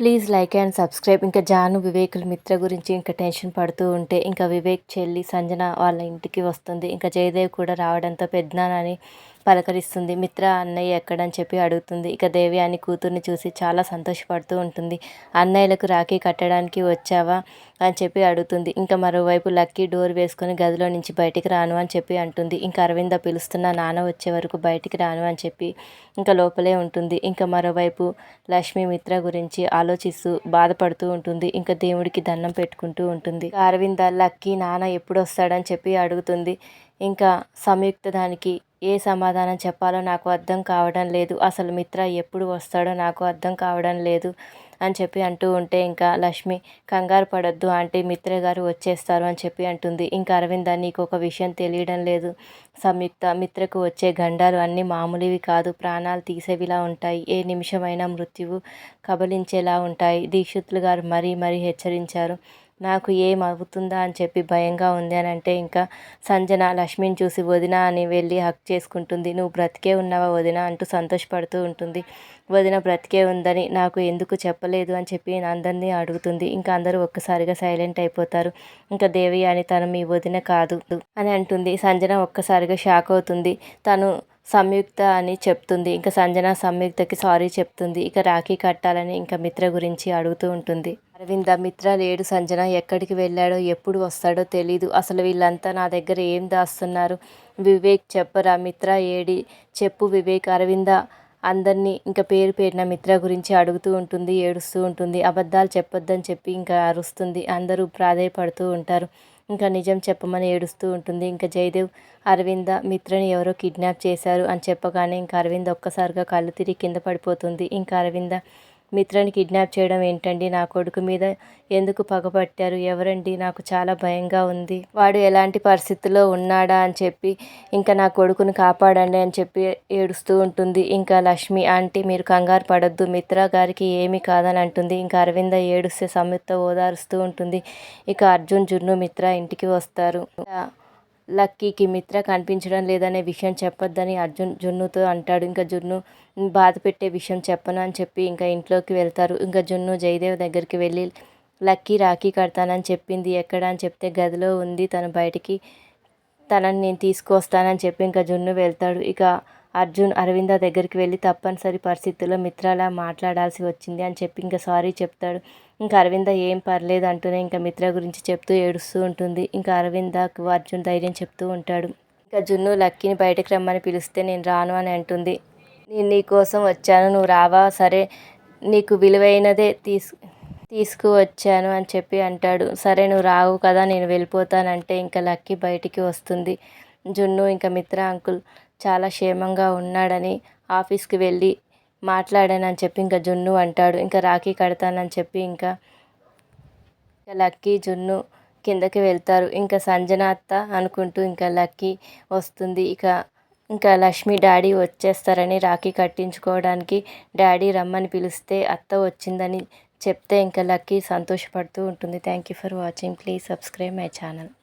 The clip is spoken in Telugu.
Please like and subscribe. ఇంకా జాను వివేకుల మిత్ర గురించి ఇంకా టెన్షన్ పడుతూ ఉంటే ఇంకా వివేక్ చెల్లి సంజన వాళ్ళ ఇంటికి వస్తుంది. ఇంకా జయదేవ్ కూడా రావడంతో పెద్దనాన్నని పలకరిస్తుంది. మిత్ర అన్నయ్య ఎక్కడని చెప్పి అడుగుతుంది. ఇక దేవి అని కూతుర్ని చూసి చాలా సంతోషపడుతూ ఉంటుంది. అన్నయ్యలకు రాఖీ కట్టడానికి వచ్చావా? అని చెప్పి అడుగుతుంది. ఇంకా మరోవైపు లక్కీ డోర్ వేసుకొని గదిలో నుంచి బయటికి రాను అని చెప్పి అంటుంది. ఇంకా అరవింద పిలుస్తున్న నాన్న వచ్చే వరకు బయటికి రాను అని చెప్పి ఇంకా లోపలే ఉంటుంది. ఇంకా మరోవైపు లక్ష్మి మిత్ర గురించి ఆలోచిస్తూ బాధపడుతూ ఉంటుంది. ఇంకా దేవుడికి దండం పెట్టుకుంటూ ఉంటుంది. అరవింద లక్కీ నాన్న ఎప్పుడు వస్తాడని చెప్పి అడుగుతుంది. ఇంకా సంయుక్త దానికి ఏ సమాధానం చెప్పాలో నాకు అర్థం కావడం లేదు. అసలు మిత్ర ఎప్పుడు వస్తాడో నాకు అర్థం కావడం లేదు అని చెప్పి అంటూ ఉంటే ఇంకా లక్ష్మి కంగారు పడొద్దు అంటే మిత్ర గారు వచ్చేస్తారు అని చెప్పి అంటుంది. ఇంకా అరవింద నీకు ఒక విషయం తెలియడం లేదు. సంయుక్త మిత్రకు వచ్చే గండాలు అన్నీ మామూలువి కాదు. ప్రాణాలు తీసేవిలా ఉంటాయి. ఏ నిమిషమైనా మృత్యువు కబలించేలా ఉంటాయి. దీక్షితులు గారు మరీ మరీ హెచ్చరించారు. నాకు ఏం అవుతుందా అని చెప్పి భయంగా ఉంది అని అంటే ఇంకా సంజన లక్ష్మిని చూసి వదిన అని వెళ్ళి హక్ చేసుకుంటుంది. నువ్వు బ్రతికే ఉన్నావా వదిన? అంటూ సంతోషపడుతూ ఉంటుంది. వదిన బ్రతికే ఉందని నాకు ఎందుకు చెప్పలేదు? అని చెప్పి అందరినీ అడుగుతుంది. ఇంకా అందరూ ఒక్కసారిగా సైలెంట్ అయిపోతారు. ఇంకా దేవి అని తను మీ వదిన కాదు అని అంటుంది. సంజన ఒక్కసారిగా షాక్ అవుతుంది. తను సంయుక్త అని చెప్తుంది. ఇంకా సంజన సంయుక్తకి సారీ చెప్తుంది. ఇక రాఖీ కట్టాలని ఇంకా మిత్ర గురించి అడుగుతూ ఉంటుంది. అరవింద మిత్ర లేడు. సంజన ఎక్కడికి వెళ్ళాడో ఎప్పుడు వస్తాడో తెలీదు. అసలు వీళ్ళంతా నా దగ్గర ఏం దాస్తున్నారు? వివేక్ చెప్పరా? మిత్ర ఏడి? చెప్పు వివేక్. అరవింద అందరినీ ఇంకా పేరు పేరిన మిత్ర గురించి అడుగుతూ ఉంటుంది ఏడుస్తూ ఉంటుంది. అబద్ధాలు చెప్పొద్దని చెప్పి ఇంకా అరుస్తుంది. అందరూ ప్రాధాయపడుతూ ఉంటారు. ఇంకా నిజం చెప్పమని ఏడుస్తూ ఉంటుంది. ఇంకా జయదేవ్ అరవింద మిత్రని ఎవరో కిడ్నాప్ చేశారు అని చెప్పగానే ఇంకా అరవింద ఒక్కసారిగా కళ్ళు తిరిగి కింద పడిపోతుంది. ఇంకా అరవింద మిత్రని కిడ్నాప్ చేయడం ఏంటండి? నా కొడుకు మీద ఎందుకు పగపట్టారు ఎవరండి? నాకు చాలా భయంగా ఉంది. వాడు ఎలాంటి పరిస్థితుల్లో ఉన్నాడా అని చెప్పి ఇంకా నా కొడుకుని కాపాడండి అని చెప్పి ఏడుస్తూ ఉంటుంది. ఇంకా లక్ష్మి ఆంటీ మీరు కంగారు పడద్దు. మిత్ర గారికి ఏమీ కాదని అంటుంది. ఇంకా అరవింద ఏడుస్తే సంయుక్త ఓదారుస్తూ ఉంటుంది. ఇక అర్జున్ జున్ను మిత్ర ఇంటికి వస్తారు. లక్కీకి మిత్ర కనిపించడం లేదనే విషయం చెప్పొద్దని అర్జున్ జున్నుతో అంటాడు. ఇంకా జున్ను బాధ పెట్టే విషయం చెప్పను అని చెప్పి ఇంకా ఇంట్లోకి వెళ్తారు. ఇంకా జున్ను జయదేవ్ దగ్గరికి వెళ్ళి లక్కీ రాఖీ కడతానని చెప్పింది. ఎక్కడ అని చెప్తే గదిలో ఉంది. తను బయటికి తనని నేను తీసుకొస్తానని చెప్పి ఇంకా జున్ను వెళ్తాడు. ఇక అర్జున్ అరవింద దగ్గరికి వెళ్ళి తప్పనిసరి పరిస్థితుల్లో మిత్రలా మాట్లాడాల్సి వచ్చింది అని చెప్పి ఇంకా సారీ చెప్తాడు. ఇంకా అరవింద ఏం పర్లేదు అంటూనే ఇంకా మిత్ర గురించి చెప్తూ ఏడుస్తూ ఉంటుంది. ఇంకా అరవిందకు అర్జున్ ధైర్యం చెప్తూ ఉంటాడు. ఇంకా జున్ను లక్కీని బయటకు రమ్మని పిలిస్తే నేను రాను అని అంటుంది. నేను నీ కోసం వచ్చాను నువ్వు రావా? సరే నీకు విలువైనదే తీసు తీసుకువచ్చాను అని చెప్పి అంటాడు. సరే నువ్వు రావు కదా నేను వెళ్ళిపోతానంటే ఇంకా లక్కీ బయటికి వస్తుంది. జున్ను ఇంకా మిత్ర అంకుల్ చాలా క్షేమంగా ఉన్నాడని ఆఫీస్కి వెళ్ళి మాట్లాడానని చెప్పి ఇంకా జున్ను అంటాడు. ఇంకా రాఖీ కడతానని చెప్పి ఇంకా లక్కీ జున్ను కిందకి వెళ్తారు. ఇంకా సంజన అత్త అనుకుంటూ ఇంకా లక్కీ వస్తుంది. ఇక ఇంకా లక్ష్మి డాడీ వచ్చేస్తారని రాఖీ కట్టించుకోవడానికి డాడీ రమ్మని పిలిస్తే అత్త వచ్చిందని చెప్తే ఇంకా లక్కీ సంతోషపడుతూ ఉంటుంది. Thank you for watching. Please subscribe my channel.